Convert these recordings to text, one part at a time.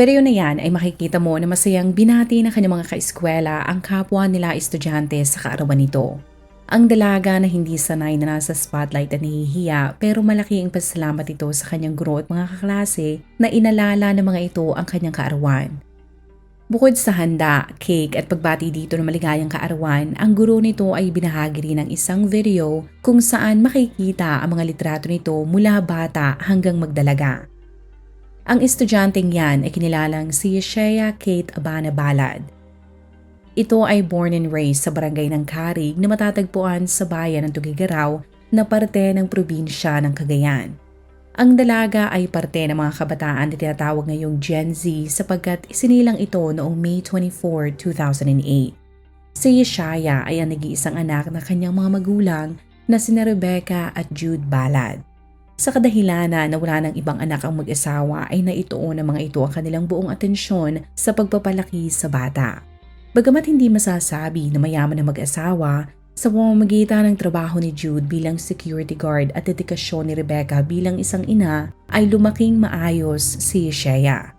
Video na yan ay makikita mo na masayang binati ng kanyang mga kaeskwela ang kapwa nila estudyante sa kaarawan nito. Ang dalaga na hindi sanay na nasa spotlight at nahihiya pero malaki ang pasalamat ito sa kanyang guro at mga kaklase na inalala ng mga ito ang kanyang kaarawan. Bukod sa handa, cake at pagbati dito ng maligayang kaarawan, ang guro nito ay binahagi rin ng isang video kung saan makikita ang mga litrato nito mula bata hanggang magdalaga. Ang estudyanteng yan ay kinilalang si Shea Kate Abana Balad. Ito ay born and raised sa barangay ng Karig na matatagpuan sa bayan ng Tugigaraw na parte ng probinsya ng Cagayan. Ang dalaga ay parte ng mga kabataan na tinatawag ngayong Gen Z sapagkat isinilang ito noong May 24, 2008. Si Yeshaya ay ang nag-iisang anak ng kanyang mga magulang na sina Rebecca at Jude Balad. Sa kadahilanan na wala ng ibang anak ang mag-asawa ay naituon ng mga ito ang kanilang buong atensyon sa pagpapalaki sa bata. Bagamat hindi masasabi na mayaman na mag-asawa, sa pamamagitan ng trabaho ni Jude bilang security guard at dedikasyon ni Rebecca bilang isang ina ay lumaking maayos si Shea.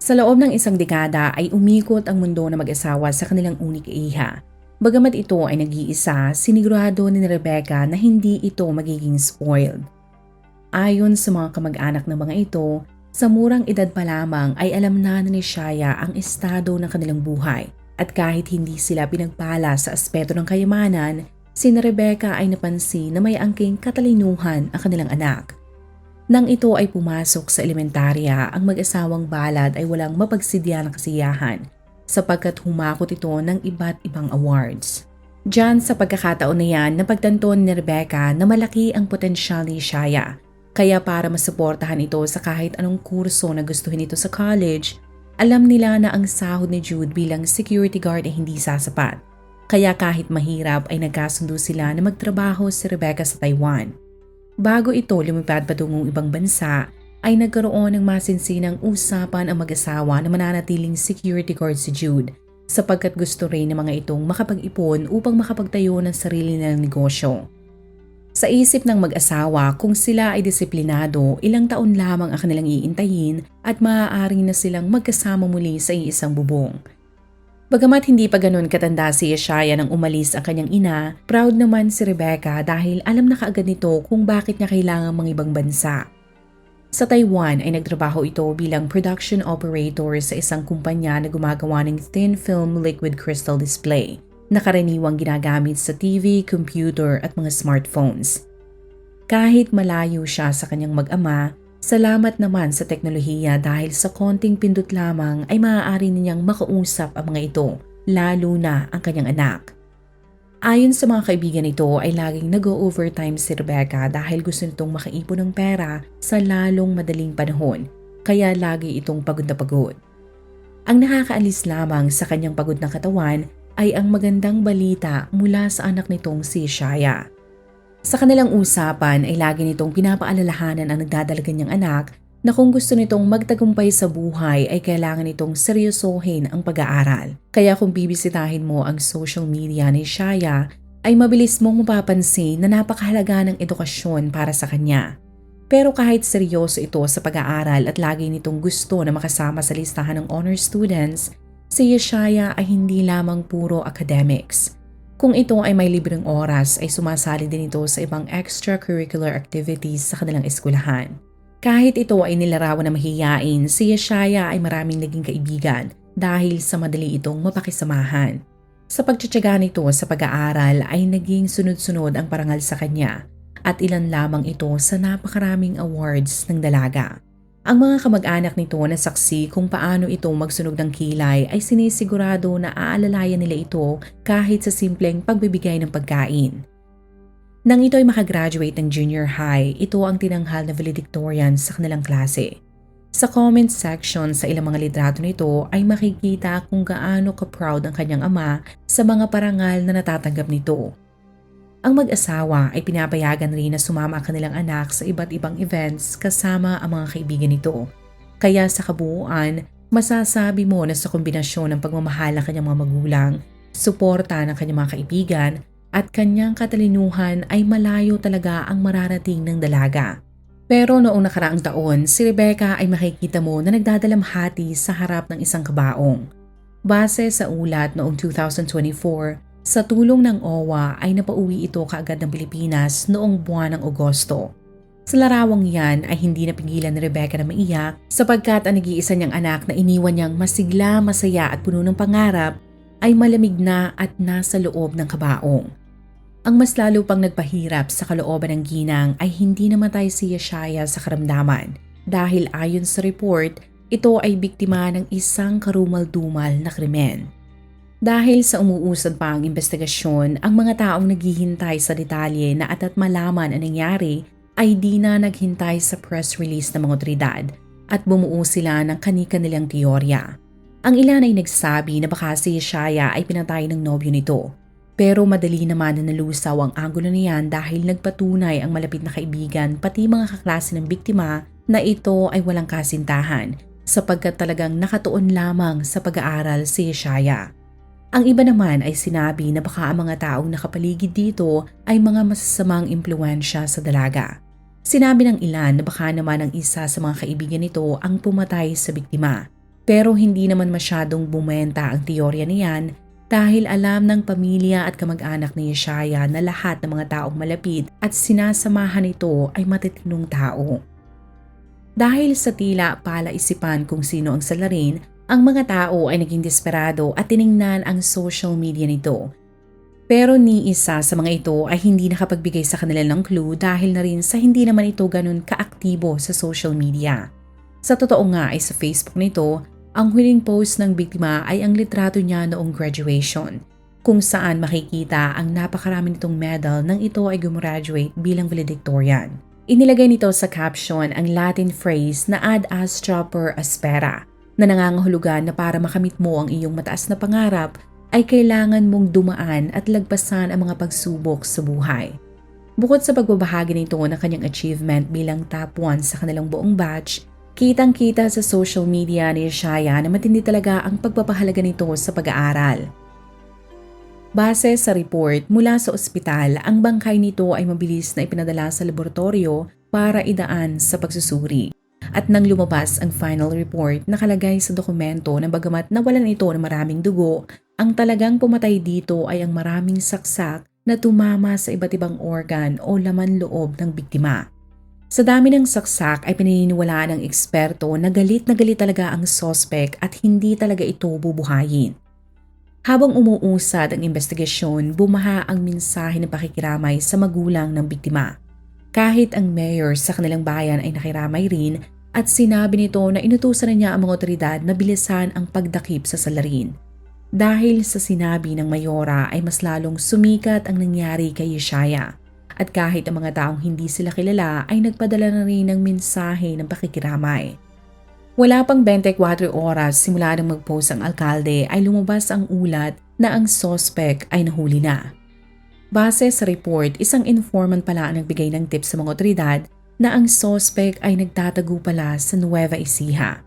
Sa loob ng isang dekada ay umikot ang mundo na mag-asawa sa kanilang unik iha. Bagamat ito ay nag-iisa, sinigurado ni Rebecca na hindi ito magiging spoiled. Ayon sa mga kamag-anak ng mga ito, sa murang edad pa lamang ay alam na ni Shaya ang estado ng kanilang buhay at kahit hindi sila pinagpala sa aspeto ng kayamanan, si Rebecca ay napansin na may angking katalinuhan ang kanilang anak. Nang ito ay pumasok sa elementarya, ang mag-asawang balad ay walang mapagsidya ng kasiyahan sapagkat humakot ito ng iba't ibang awards. Diyan sa pagkakataon na yan, napagtanto ni Rebecca na malaki ang potensyal ni Shaya kaya para masuportahan ito sa kahit anong kurso na gustuhin ito sa college, alam nila na ang sahod ni Jude bilang security guard ay hindi sasapat. Kaya kahit mahirap ay nagkasundo sila na magtrabaho si Rebecca sa Taiwan. Bago ito lumipad patungong ibang bansa, ay nagkaroon ng masinsinang usapan ang mag-asawa na mananatiling security guard si Jude sapagkat gusto rin ng mga itong makapag-ipon upang makapagtayo ng sarili nilang negosyo. Sa isip ng mag-asawa, kung sila ay disiplinado, ilang taon lamang ang kanilang iintayin at maaari na silang magkasama muli sa iisang bubong. Bagamat hindi pa ganun katanda si Yeshaya nang umalis ang kanyang ina, proud naman si Rebecca dahil alam na kaagad nito kung bakit niya kailangan mga ibang bansa. Sa Taiwan ay nagtrabaho ito bilang production operator sa isang kumpanya na gumagawa ng thin film liquid crystal display na karaniwang ginagamit sa TV, computer at mga smartphones. Kahit malayo siya sa kanyang mag-ama, salamat naman sa teknolohiya dahil sa konting pindot lamang ay maaari niyang makausap ang mga ito, lalo na ang kanyang anak. Ayon sa mga kaibigan nito ay laging nag-overtime si Rebecca dahil gusto nitong makaipon ng pera sa lalong madaling panahon, kaya lagi itong pagod na pagod. Ang nakakaalis lamang sa kanyang pagod na katawan ay ang magandang balita mula sa anak nitong si Shaya. Sa kanilang usapan ay lagi nitong pinapaalalahanan ang nagdadalaga niyang anak na kung gusto nitong magtagumpay sa buhay ay kailangan nitong seryosohin ang pag-aaral. Kaya kung bibisitahin mo ang social media ni Shaya, ay mabilis mong mapapansin na napakahalaga ng edukasyon para sa kanya. Pero kahit seryoso ito sa pag-aaral at lagi nitong gusto na makasama sa listahan ng honor students, si Yeshaya ay hindi lamang puro academics. Kung ito ay may libreng oras ay sumasali din ito sa ibang extracurricular activities sa kanilang eskwelahan. Kahit ito ay nilarawan na mahiyain, si Yeshaya ay maraming naging kaibigan dahil sa madali itong mapakisamahan. Sa pagtsatsaga nito sa pag-aaral ay naging sunod-sunod ang parangal sa kanya at ilan lamang ito sa napakaraming awards ng dalaga. Ang mga kamag-anak nito na saksi kung paano ito magsunog ng kilay ay sinisigurado na aalalayan nila ito kahit sa simpleng pagbibigay ng pagkain. Nang ito ay makagraduate ng junior high, ito ang tinanghal na valedictorian sa kanilang klase. Sa comment section sa ilang mga litrato nito ay makikita kung gaano ka-proud ang kanyang ama sa mga parangal na natatanggap nito. Ang mag-asawa ay pinapayagan rin na sumama ang kanilang anak sa iba't ibang events kasama ang mga kaibigan nito. Kaya sa kabuuan, masasabi mo na sa kombinasyon ng pagmamahal ng kanyang mga magulang, suporta ng kanyang mga kaibigan, at kanyang katalinuhan ay malayo talaga ang mararating ng dalaga. Pero noong nakaraang taon, si Rebecca ay makikita mo na nagdadalamhati sa harap ng isang kabaong. Base sa ulat noong 2024, sa tulong ng OWA ay napauwi ito kaagad ng Pilipinas noong buwan ng Agosto. Sa larawang yan ay hindi napigilan ni Rebecca na maiyak sapagkat ang nag-iisa niyang anak na iniwan niyang masigla, masaya at puno ng pangarap ay malamig na at nasa loob ng kabaong. Ang mas lalo pang nagpahirap sa kalooban ng ginang ay hindi namatay si Yeshaya sa karamdaman dahil ayon sa report, ito ay biktima ng isang karumal-dumal na krimen. Dahil sa umuusad pa ang investigasyon, ang mga taong naghihintay sa detalye na ata't malaman ang nangyari ay di na naghintay sa press release ng mga otoridad at bumuo sila ng kani-kanilang teorya. Ang ilan ay nagsabi na baka si Shaya ay pinatay ng nobyo nito. Pero madali naman na nalusaw ang angulo niyan dahil nagpatunay ang malapit na kaibigan pati mga kaklase ng biktima na ito ay walang kasintahan sapagkat talagang nakatuon lamang sa pag-aaral si Shaya. Ang iba naman ay sinabi na baka ang mga taong nakapaligid dito ay mga masasamang impluensya sa dalaga. Sinabi ng ilan na baka naman ang isa sa mga kaibigan nito ang pumatay sa biktima. Pero hindi naman masyadong bumenta ang teorya niyan dahil alam ng pamilya at kamag-anak ni Yeshaya na lahat ng mga taong malapit at sinasamahan nito ay matitinong tao. Dahil sa tila palaisipan kung sino ang salarin, ang mga tao ay naging desperado at tiningnan ang social media nito. Pero ni isa sa mga ito ay hindi nakapagbigay sa kanila ng clue dahil na rin sa hindi naman ito ganun kaaktibo sa social media. Sa totoo nga ay sa Facebook nito, ang huling post ng biktima ay ang litrato niya noong graduation, kung saan makikita ang napakarami nitong medal nang ito ay gumraduate bilang valedictorian. Inilagay nito sa caption ang Latin phrase na ad astra per aspera, na nangangahulugan na para makamit mo ang iyong mataas na pangarap ay kailangan mong dumaan at lagpasan ang mga pagsubok sa buhay. Bukod sa pagbabahagi nito ng kanyang achievement bilang top 1 sa kanilang buong batch, kitang-kita sa social media ni Shaya na matindi talaga ang pagpapahalaga nito sa pag-aaral. Base sa report mula sa ospital, ang bangkay nito ay mabilis na ipinadala sa laboratorio para idaan sa pagsusuri. At nang lumabas ang final report, nakalagay sa dokumento na bagamat nawalan ito ng maraming dugo, ang talagang pumatay dito ay ang maraming saksak na tumama sa iba't ibang organ o laman loob ng biktima. Sa dami ng saksak ay pininiwalaan ng eksperto na galit na galit talaga ang sospek at hindi talaga ito bubuhayin. Habang umuusad ang investigasyon, bumaha ang mensahe ng pakikiramay sa magulang ng biktima. Kahit ang mayor sa kanilang bayan ay nakiramay rin at sinabi nito na inutusan na niya ang mga otoridad na bilisan ang pagdakip sa salarin. Dahil sa sinabi ng mayora ay mas lalong sumikat ang nangyari kay Yeshaya. At kahit ang mga taong hindi sila kilala ay nagpadala na rin ng mensahe ng pakikiramay. Wala pang 24 oras simula nang mag-post ang alkalde ay lumabas ang ulat na ang sospek ay nahuli na. Base sa report, isang informant pala ang nagbigay ng tips sa mga otoridad na ang sospek ay nagtatago pala sa Nueva Ecija.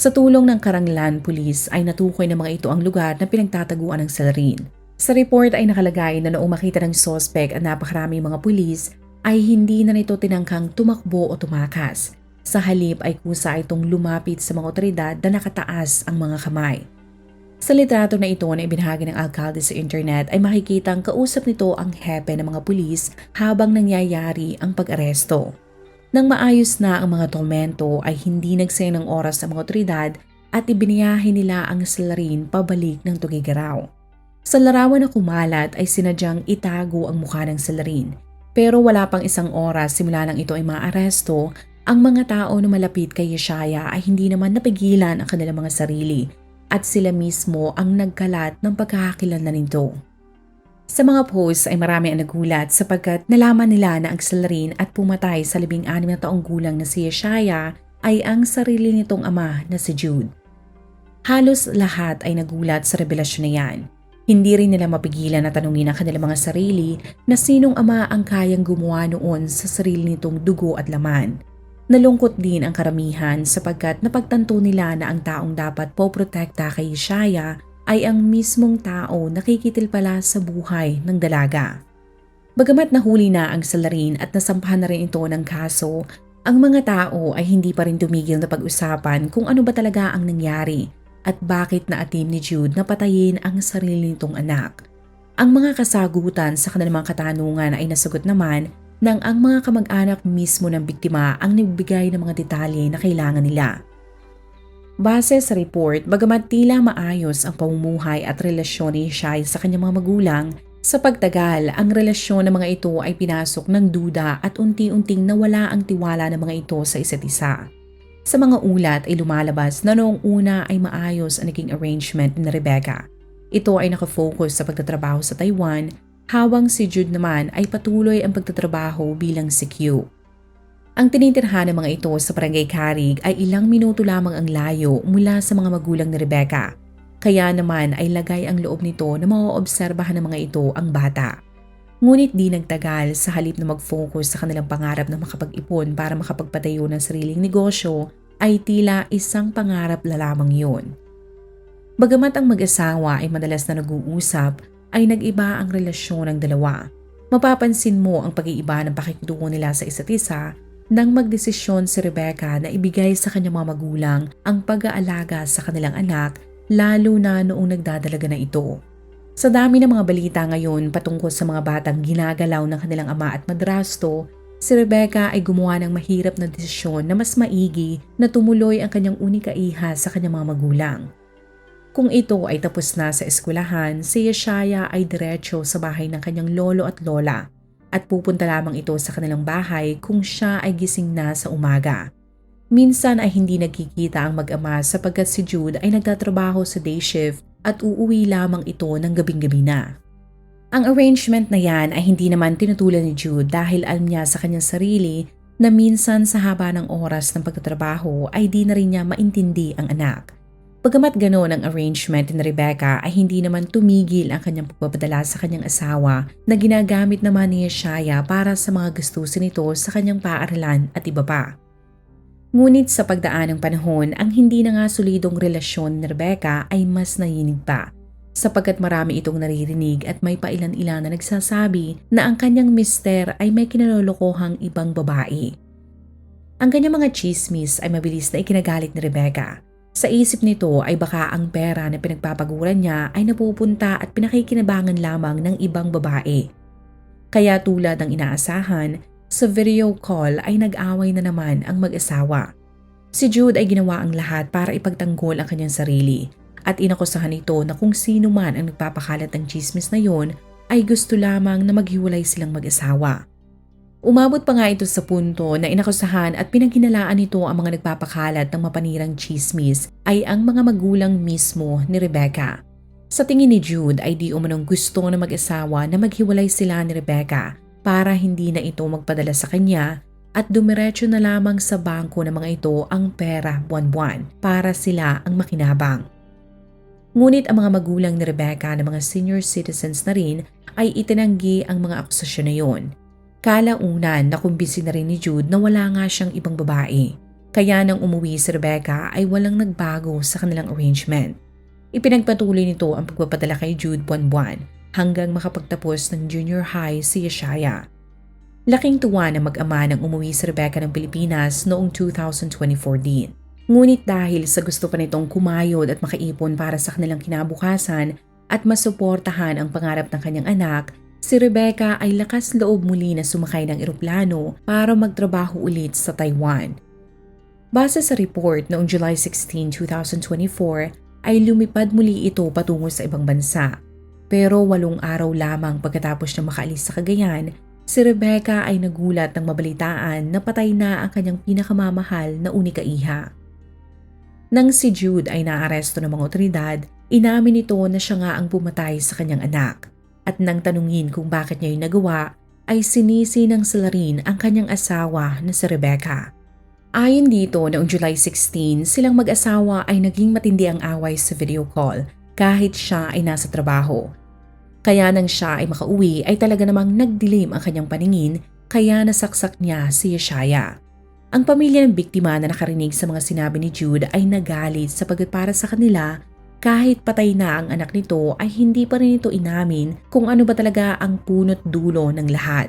Sa tulong ng Karanglan Police ay natukoy ng mga ito ang lugar na pinagtataguan ng salarin. Sa report ay nakalagay na noong makita ng sospek ang napakarami mga pulis ay hindi na nito tinangkang tumakbo o tumakas sa halip ay kusa itong lumapit sa mga otoridad na nakataas ang mga kamay. Sa litrato na ito na ibinahagi ng alkalde sa internet ay makikitang kausap nito ang hepe ng mga pulis habang nangyayari ang pag-aresto. Nang maayos na ang mga tormento ay hindi nagsayang ng oras ang mga otoridad at ibiniyahe nila ang salarin pabalik ng Tugigaraw. Sa larawan na kumalat ay sinadyang itago ang mukha ng salarin pero wala pang isang oras simula nang ito ay maaresto, ang mga tao na malapit kay Yeshaya ay hindi naman napigilan ang kanilang mga sarili at sila mismo ang nagkalat ng pagkakakilanlan nito. Sa mga posts ay marami ang nagulat sapagkat nalaman nila na ang salarin at pumatay sa labing anim na taong gulang na si Yeshaya ay ang sarili nitong ama na si Jude. Halos lahat ay nagulat sa revelasyon na yan. Hindi rin nila mapigilan na tanungin ang kanilang mga sarili na sinong ama ang kayang gumawa noon sa sarili nitong dugo at laman. Nalungkot din ang karamihan sapagkat napagtanto nila na ang taong dapat poprotekta kay Ishaya ay ang mismong tao nakikitil pala sa buhay ng dalaga. Bagamat nahuli na ang salarin at nasampahan na rin ito ng kaso, ang mga tao ay hindi pa rin tumigil na pag-usapan kung ano ba talaga ang nangyari at bakit naatim ni Jude na patayin ang sarili nitong anak. Ang mga kasagutan sa kanilang mga katanungan ay nasagot naman nang ang mga kamag-anak mismo ng biktima ang nagbigay ng mga detalye na kailangan nila. Base sa report, bagamat tila maayos ang pamumuhay at relasyon ni Shai sa kanyang mga magulang, sa pagtagal, ang relasyon ng mga ito ay pinasok ng duda at unti-unting nawala ang tiwala ng mga ito sa isa't isa. Sa mga ulat ay lumalabas na noong una ay maayos ang naging arrangement ni Rebecca. Ito ay nakafocus sa pagtatrabaho sa Taiwan habang si Jude naman ay patuloy ang pagtatrabaho bilang si Q. Ang tinitirhan ng mga ito sa Barangay Karig ay ilang minuto lamang ang layo mula sa mga magulang ni Rebecca. Kaya naman ay lagay ang loob nito na maoobserbahan ng mga ito ang bata. Ngunit di nagtagal sa halip na mag-focus sa kanilang pangarap na makapag-ipon para makapagpatayo ng sariling negosyo ay tila isang pangarap la lamang yun. Bagamat ang mag-asawa ay madalas na nag-uusap, ay nag-iba ang relasyon ng dalawa. Mapapansin mo ang pag-iiba ng pakikitungo nila sa isa't isa nang magdesisyon si Rebecca na ibigay sa kanyang mga magulang ang pag-aalaga sa kanilang anak lalo na noong nagdadalaga na ito. Sa dami ng mga balita ngayon patungkol sa mga batang ginagalaw ng kanilang ama at madrasto, si Rebecca ay gumawa ng mahirap na desisyon na mas maigi na tumuloy ang kanyang unika iha sa kanyang mga magulang. Kung ito ay tapos na sa eskwelahan, si Yeshaya ay diretso sa bahay ng kanyang lolo at lola at pupunta lamang ito sa kanilang bahay kung siya ay gising na sa umaga. Minsan ay hindi nagkikita ang mag-ama sapagkat si Jude ay nagtatrabaho sa day shift at uuwi lamang ito ng gabing-gabi na. Ang arrangement na yan ay hindi naman tinutulan ni Jude dahil alam niya sa kanyang sarili na minsan sa haba ng oras ng pagtatrabaho ay di na rin niya maintindi ang anak. Pagamat ganoon ang arrangement ni Rebecca ay hindi naman tumigil ang kanyang pagpapadala sa kanyang asawa na ginagamit naman ni Shaya para sa mga gastusin nito sa kanyang paaralan at iba pa. Ngunit sa pagdaan ng panahon, ang hindi na nga solidong relasyon ni Rebecca ay mas nayinig pa sapagkat marami itong naririnig at may pailan-ilan na nagsasabi na ang kanyang mister ay may kinalolokohang ibang babae. Ang kanyang mga chismis ay mabilis na ikinagalit ni Rebecca sa isip nito ay baka ang pera na pinagpapaguran niya ay napupunta at pinakikinabangan lamang ng ibang babae. Kaya tulad ng inaasahan, sa video call ay nag-away na naman ang mag-asawa. Si Jude ay ginawa ang lahat para ipagtanggol ang kanyang sarili at inakusahan ito na kung sino man ang nagpapakalat ng chismis na yon ay gusto lamang na maghiwalay silang mag-asawa. Umabot pa nga ito sa punto na inakusahan at pinaghinalaan nito ang mga nagpapakalat ng mapanirang chismis ay ang mga magulang mismo ni Rebecca. Sa tingin ni Jude ay di umanong gusto ng mag-asawa na maghiwalay sila ni Rebecca para hindi na ito magpadala sa kanya at dumiretso na lamang sa bangko ng mga ito ang pera buwan-buwan para sila ang makinabang. Ngunit ang mga magulang ni Rebecca na mga senior citizens na rin ay itinanggi ang mga akusasyon na yon Kalaunan nakumbisi na rin ni Jude na wala nga siyang ibang babae. Kaya nang umuwi si Rebecca ay walang nagbago sa kanilang arrangement. Ipinagpatuloy nito ang pagpapadala kay Jude buwan-buwan hanggang makapagtapos ng junior high si Yeshaya. Laking tuwa na mag-ama nang umuwi si Rebecca ng Pilipinas noong 2024 din. Ngunit dahil sa gusto pa nitong kumayod at makaipon para sa kanilang kinabukasan at masuportahan ang pangarap ng kanyang anak, si Rebecca ay lakas loob muli na sumakay ng eroplano para magtrabaho ulit sa Taiwan. Base sa report noong July 16, 2024, ay lumipad muli ito patungo sa ibang bansa. Pero walong araw lamang pagkatapos niya makaalis sa Cagayan, si Rebecca ay nagulat ng mabalitaan na patay na ang kanyang pinakamamahal na unika iha. Nang si Jude ay naaresto ng mga otoridad, inamin nito na siya nga ang pumatay sa kanyang anak. At nang tanungin kung bakit niya yung nagawa, ay sinisi ng salarin ang kanyang asawa na si Rebecca. Ayon dito, noong July 16, silang mag-asawa ay naging matindi ang away sa video call kahit siya ay nasa trabaho. Kaya nang siya ay makauwi ay talaga namang nagdilim ang kanyang paningin kaya nasaksak niya si Yeshaya. Ang pamilya ng biktima na nakarinig sa mga sinabi ni Jude ay nagalit sapagkat para sa kanila kahit patay na ang anak nito ay hindi pa rin ito inamin kung ano ba talaga ang punot dulo ng lahat.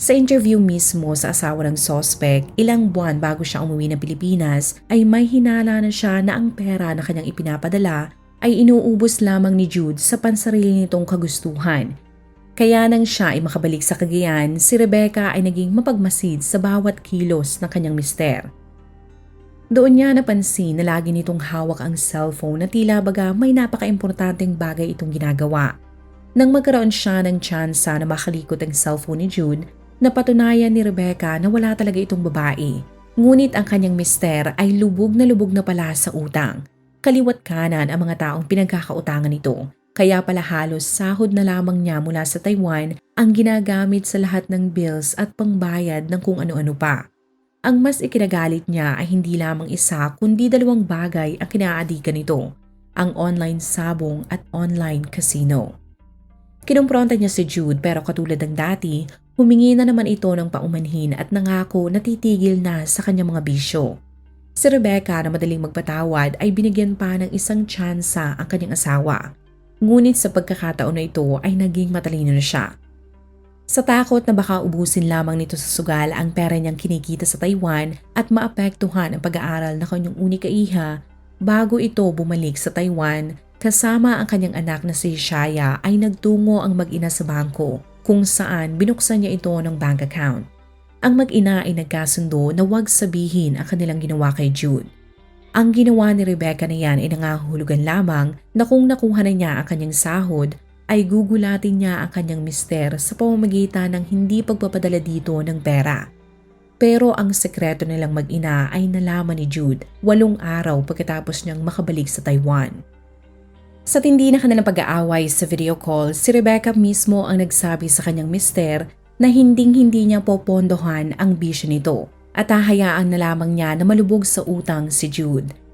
Sa interview mismo sa asawa ng sospek, ilang buwan bago siya umuwi ng Pilipinas ay may hinala na siya na ang pera na kanyang ipinapadala ay inuubos lamang ni Jude sa pansarili nitong kagustuhan. Kaya nang siya ay makabalik sa Cagayan, si Rebecca ay naging mapagmasid sa bawat kilos ng kanyang mister. Doon niya napansin na lagi nitong hawak ang cellphone na tila baga may napaka-importanteng bagay itong ginagawa. Nang magkaroon siya ng tsansa na makalikot ang cellphone ni Jude, Napatunayan ni Rebecca na wala talaga itong babae. Ngunit ang kanyang mister ay lubog na lubog na pala sa utang. Kaliwat kanan ang mga taong pinagkakautangan nito. Kaya pala halos sahod na lamang niya mula sa Taiwan ang ginagamit sa lahat ng bills at pangbayad ng kung ano-ano pa. Ang mas ikinagalit niya ay hindi lamang isa kundi dalawang bagay ang kinaadikan nito, ang online sabong at online casino. Kinumpronta niya si Jude pero katulad ng dati, Humingi na naman ito ng paumanhin at nangako na titigil na sa kanyang mga bisyo. Si Rebecca na madaling magpatawad ay binigyan pa ng isang tsansa ang kanyang asawa. Ngunit sa pagkakataon na ito ay naging matalino na siya. Sa takot na baka ubusin lamang nito sa sugal ang pera niyang kinikita sa Taiwan at maapektuhan ang pag-aaral na kanyang unika iha, bago ito bumalik sa Taiwan, kasama ang kanyang anak na si Shaya ay nagtungo ang mag-ina sa bangko kung saan binuksan niya ito ng bank account. Ang mag-ina ay nagkasundo na huwag sabihin ang kanilang ginawa kay Jude. Ang ginawa ni Rebecca na yan ay nangahulugan lamang na kung nakuha na niya ang kanyang sahod ay gugulatin niya ang kanyang mister sa pamamagitan ng hindi pagpapadala dito ng pera. Pero ang sekreto nilang mag-ina ay nalaman ni Jude walong araw pagkatapos niyang makabalik sa Taiwan. Sa tindi na kanilang pag-aaway sa video call, si Rebecca mismo ang nagsabi sa kanyang mister na hinding-hindi niya popondohan ang bisyo nito at hahayaan na lamang niya na malubog sa utang si Jude.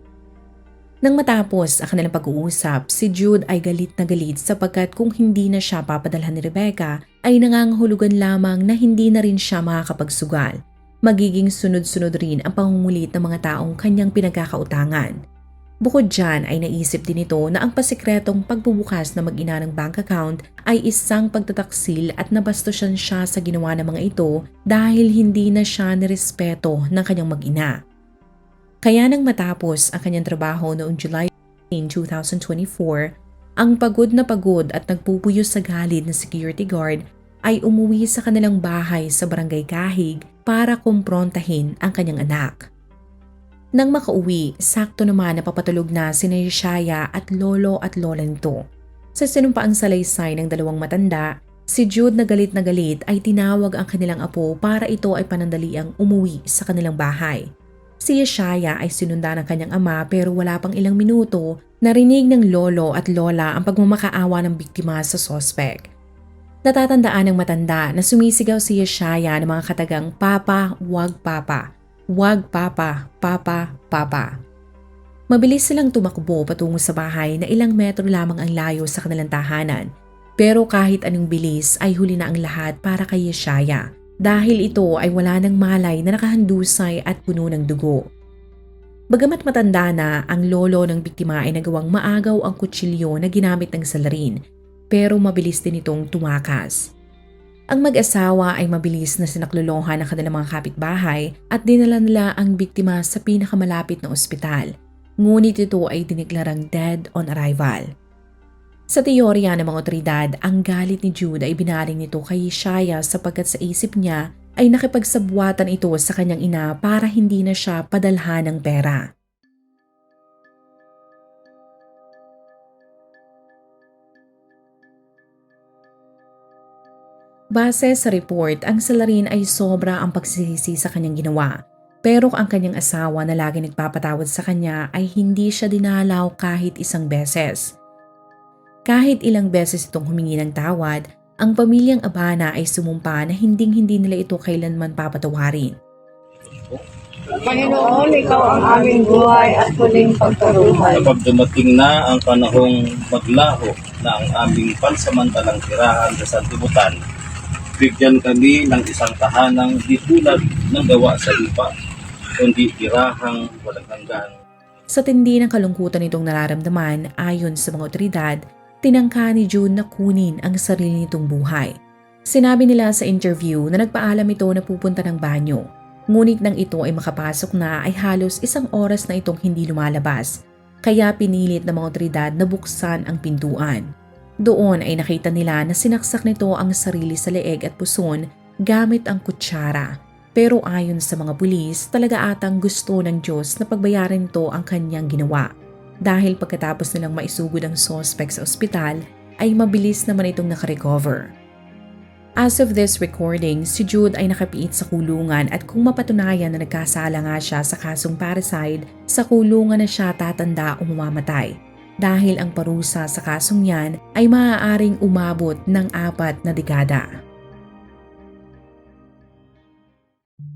Nang matapos ang kanilang pag-uusap, si Jude ay galit na galit sapagkat kung hindi na siya papadalhan ni Rebecca ay nangangahulugan lamang na hindi na rin siya makakapagsugal. Magiging sunod-sunod rin ang pangungulit ng mga taong kanyang pinagkakautangan. Bukod dyan ay naisip din ito na ang pasikretong pagbubukas na mag-ina ng bank account ay isang pagtataksil at nabastosyan siya sa ginawa ng mga ito dahil hindi na siya nirespeto ng kanyang mag-ina. Kaya nang matapos ang kanyang trabaho noong July 2024, ang pagod na pagod at nagpupuyo sa galit na security guard ay umuwi sa kanilang bahay sa barangay Kahig para kumprontahin ang kanyang anak. Nang makauwi, sakto naman napapatulog na si Shaya at lolo at lola nito. Sa sinumpaang salaysay ng dalawang matanda, si Jude na galit na galit ay tinawag ang kanilang apo para ito ay panandaliang umuwi sa kanilang bahay. Si Yeshaya ay sinunda ng kanyang ama pero wala pang ilang minuto, narinig ng lolo at lola ang pagmamakaawa ng biktima sa sospek. Natatandaan ng matanda na sumisigaw si Yeshaya ng mga katagang Papa, wag Papa Wag papa, papa, papa. Mabilis silang tumakbo patungo sa bahay na ilang metro lamang ang layo sa kanilang tahanan. Pero kahit anong bilis ay huli na ang lahat para kay Yeshaya dahil ito ay wala ng malay na nakahandusay at puno ng dugo. Bagamat matanda na, ang lolo ng biktima ay nagawang maagaw ang kutsilyo na ginamit ng salarin pero mabilis din itong tumakas. Ang mag-asawa ay mabilis na sinaklolohan ng kanilang mga kapitbahay at dinala nila ang biktima sa pinakamalapit na ospital. Ngunit ito ay diniklarang dead on arrival. Sa teorya ng mga otoridad, ang galit ni Jude ay binaling nito kay Shaya sapagkat sa isip niya ay nakipagsabwatan ito sa kanyang ina para hindi na siya padalhan ng pera. Base sa report, ang salarin ay sobra ang pagsisisi sa kanyang ginawa. Pero ang kanyang asawa na lagi nagpapatawad sa kanya ay hindi siya dinalaw kahit isang beses. Kahit ilang beses itong humingi ng tawad, ang pamilyang Abana ay sumumpa na hinding-hindi nila ito kailanman papatawarin. Panginoon, ikaw ang aming buhay at huling pagkaruhay. Kapag dumating na ang panahong maglaho na ang aming pansamantalang tirahan sa sanlibutan, bigyan kami ng isang tahanang di tulad ng gawa sa lupa, kundi tirahang walang hanggan. Sa tindi ng kalungkutan nitong nararamdaman, ayon sa mga otoridad, tinangka ni June na kunin ang sarili nitong buhay. Sinabi nila sa interview na nagpaalam ito na pupunta ng banyo. Ngunit nang ito ay makapasok na ay halos isang oras na itong hindi lumalabas. Kaya pinilit ng mga otoridad na buksan ang pintuan. Doon ay nakita nila na sinaksak nito ang sarili sa leeg at puson gamit ang kutsara. Pero ayon sa mga pulis, talaga atang gusto ng Diyos na pagbayaran ito ang kanyang ginawa. Dahil pagkatapos nilang maisugod ang suspect sa ospital, ay mabilis naman itong nakarecover. As of this recording, si Jude ay nakapiit sa kulungan at kung mapatunayan na nagkasala nga siya sa kasong parricide, sa kulungan na siya tatanda o mamamatay. Dahil ang parusa sa kasong yan ay maaaring umabot ng apat na dekada.